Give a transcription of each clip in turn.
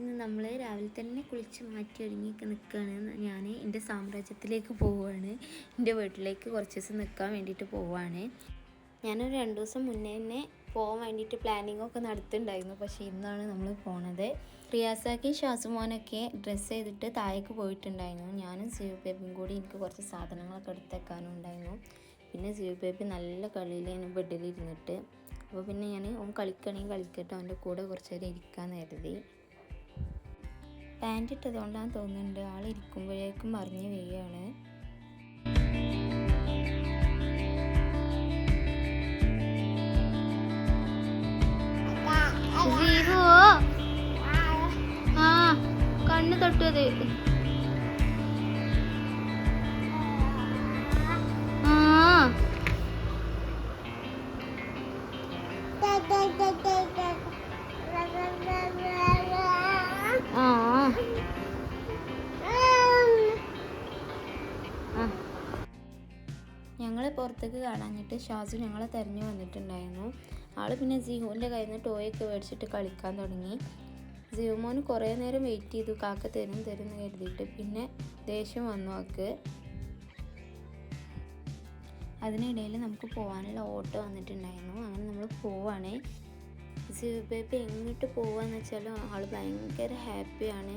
ഇന്ന് നമ്മൾ രാവിലെ തന്നെ കുളിച്ച് മാറ്റി ഒരുങ്ങിയൊക്കെ നിൽക്കുകയാണ് ഞാൻ എന്റെ സാമ്രാജ്യത്തിലേക്ക് പോവുകയാണ് എന്റെ വീട്ടിലേക്ക് കുറച്ച് ദിവസം നിൽക്കാൻ വേണ്ടിയിട്ട് പോവുകയാണ് ഞാനൊരു രണ്ട് ദിവസം മുന്നേ തന്നെ പോകാൻ വേണ്ടിയിട്ട് പ്ലാനിങ് ഒക്കെ നടത്തുന്നുണ്ടായിരുന്നു പക്ഷേ ഇന്നാണ് നമ്മൾ പോണത്. റിയാസാക്കി ഷാസുമോനൊക്കെ ഡ്രസ്സ് ചെയ്തിട്ട് താഴേക്ക് പോയിട്ടുണ്ടായിരുന്നു. ഞാനും സിയു ബേബിയും കൂടി എനിക്ക് കുറച്ച് സാധനങ്ങളൊക്കെ എടുത്തേക്കാനും ഉണ്ടായിരുന്നു പിന്നെ സിയു ബേബി നല്ല കളിയിലാണ് ബെഡിൽ ഇരുന്നിട്ട് അപ്പോൾ പിന്നെ ഞാൻ ഓൻ കളിക്കണമെങ്കിൽ കളിക്കട്ടെ അവന്റെ കൂടെ കുറച്ച് നേരം ഇരിക്കാൻ കരുതി. പാന്റ് ഇട്ടതുകൊണ്ടാണ് തോന്നുന്നുണ്ട്. ആൾ ഇരിക്കുമ്പോഴേക്കും മറിഞ്ഞ് വീഴുകയാണ് ആ കണ്ണ് തൊട്ടത് ആ ആ. ഞങ്ങളെ പുറത്തേക്ക് കാണാഞ്ഞിട്ട് ഷാസു ഞങ്ങളെ തെരഞ്ഞു വന്നിട്ടുണ്ടായിരുന്നു. ആൾ പിന്നെ ജിഹുവിന്റെ കയ്യിൽ നിന്ന് ടോയൊക്കെ മേടിച്ചിട്ട് കളിക്കാൻ തുടങ്ങി. ജിഹുമോന് കുറേ നേരം വെയിറ്റ് ചെയ്തു. കാക്ക തരും തരും എന്ന് കരുതിയിട്ട് പിന്നെ ദേഷ്യം വന്നു ആക്ക് അതിനിടയിൽ നമുക്ക് പോകാനുള്ള ഓട്ടോ വന്നിട്ടുണ്ടായിരുന്നു. അങ്ങനെ നമ്മൾ പോവാണ്. ബേബി എങ്ങോട്ട് പോവാന്ന് വെച്ചാലും ആൾ ഭയങ്കര ഹാപ്പിയാണ്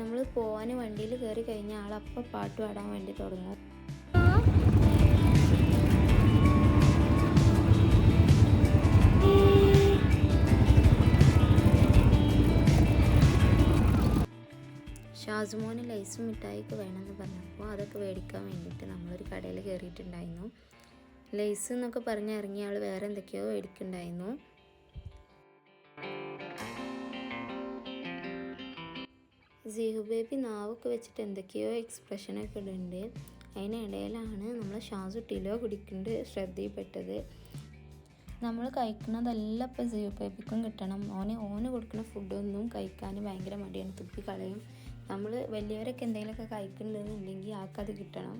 നമ്മൾ പോകാൻ വണ്ടിയിൽ കയറി കഴിഞ്ഞാൽ ആൾ അപ്പം പാട്ട് പാടാൻ വേണ്ടി തുടങ്ങും. ഷാസ്മോന് ലൈസ് മിഠായിക്ക് വേണമെന്ന് പറഞ്ഞപ്പോൾ അതൊക്കെ മേടിക്കാൻ വേണ്ടിയിട്ട് നമ്മളൊരു കടയിൽ കയറിയിട്ടുണ്ടായിരുന്നു ലൈസ് എന്നൊക്കെ പറഞ്ഞ് ഇറങ്ങിയ ആൾ വേറെ എന്തൊക്കെയോ മേടിക്കുന്നുണ്ടായിരുന്നു. സീഹു ബേബി നാവൊക്കെ വെച്ചിട്ട് എന്തൊക്കെയോ എക്സ്പ്രഷനൊക്കെ ഇടുന്നുണ്ട്. അതിനിടയിലാണ് നമ്മൾ ഷാസു ടിലോ കുടിക്കുന്നത് ശ്രദ്ധയിൽപ്പെട്ടത്. നമ്മൾ കഴിക്കുന്നതെല്ലാം ഇപ്പോൾ സിഹു ബേബിക്കും കിട്ടണം. ഓന് ഓന് കൊടുക്കുന്ന ഫുഡൊന്നും കഴിക്കാൻ ഭയങ്കര മടിയാണ്. തുപ്പി കളയും. നമ്മൾ വലിയവരൊക്കെ എന്തെങ്കിലുമൊക്കെ കഴിക്കുന്നുണ്ടെന്നുണ്ടെങ്കിൽ ആൾക്കത് കിട്ടണം.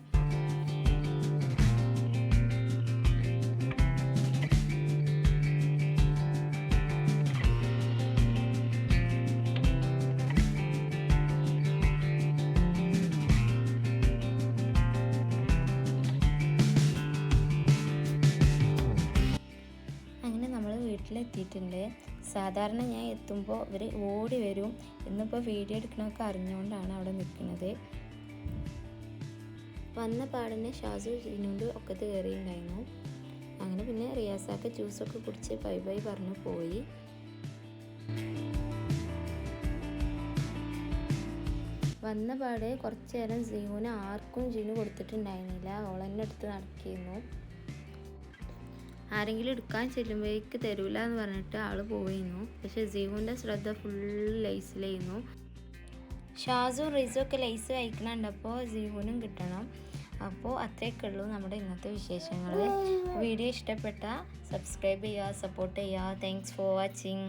വീട്ടിലെത്തിയിട്ടുണ്ട് സാധാരണ ഞാൻ എത്തുമ്പോൾ ഇവർ ഓടി വരും. ഇന്നിപ്പോൾ വീഡിയോ എടുക്കണമൊക്കെ അറിഞ്ഞുകൊണ്ടാണ് അവിടെ നിൽക്കുന്നത്. വന്ന പാടിനെ ഷാസു ജിനുണ്ട് ഒക്കത്ത് കയറിയിട്ടുണ്ടായിരുന്നു. അങ്ങനെ പിന്നെ റിയാസാക്ക് ജ്യൂസൊക്കെ കുടിച്ച് ബൈ ബൈ പറഞ്ഞു പോയി. വന്ന പാട് കുറച്ച് നേരം ജീവന് ആർക്കും ജീനു കൊടുത്തിട്ടുണ്ടായിരുന്നില്ല. ഓളെന്നെ എടുത്ത് നടക്കിയിരുന്നു ആരെങ്കിലും എടുക്കാൻ ചെല്ലുമ്പോഴേക്ക് തരൂല എന്ന് പറഞ്ഞിട്ട് ആൾ പോയിരുന്നു പക്ഷെ ജീവുവിന്റെ ശ്രദ്ധ ഫുള്ള് ലൈസിലായിരുന്നു. ഷാസും റിസും ഒക്കെ ലൈസ് കഴിക്കണുണ്ടപ്പോൾ ജീവനും കിട്ടണം. അപ്പോൾ അത്രയൊക്കെ ഉള്ളൂ നമ്മുടെ ഇന്നത്തെ വിശേഷങ്ങൾ വീഡിയോ ഇഷ്ടപ്പെട്ട സബ്സ്ക്രൈബ് ചെയ്യുക സപ്പോർട്ട് ചെയ്യുക. Thanks for watching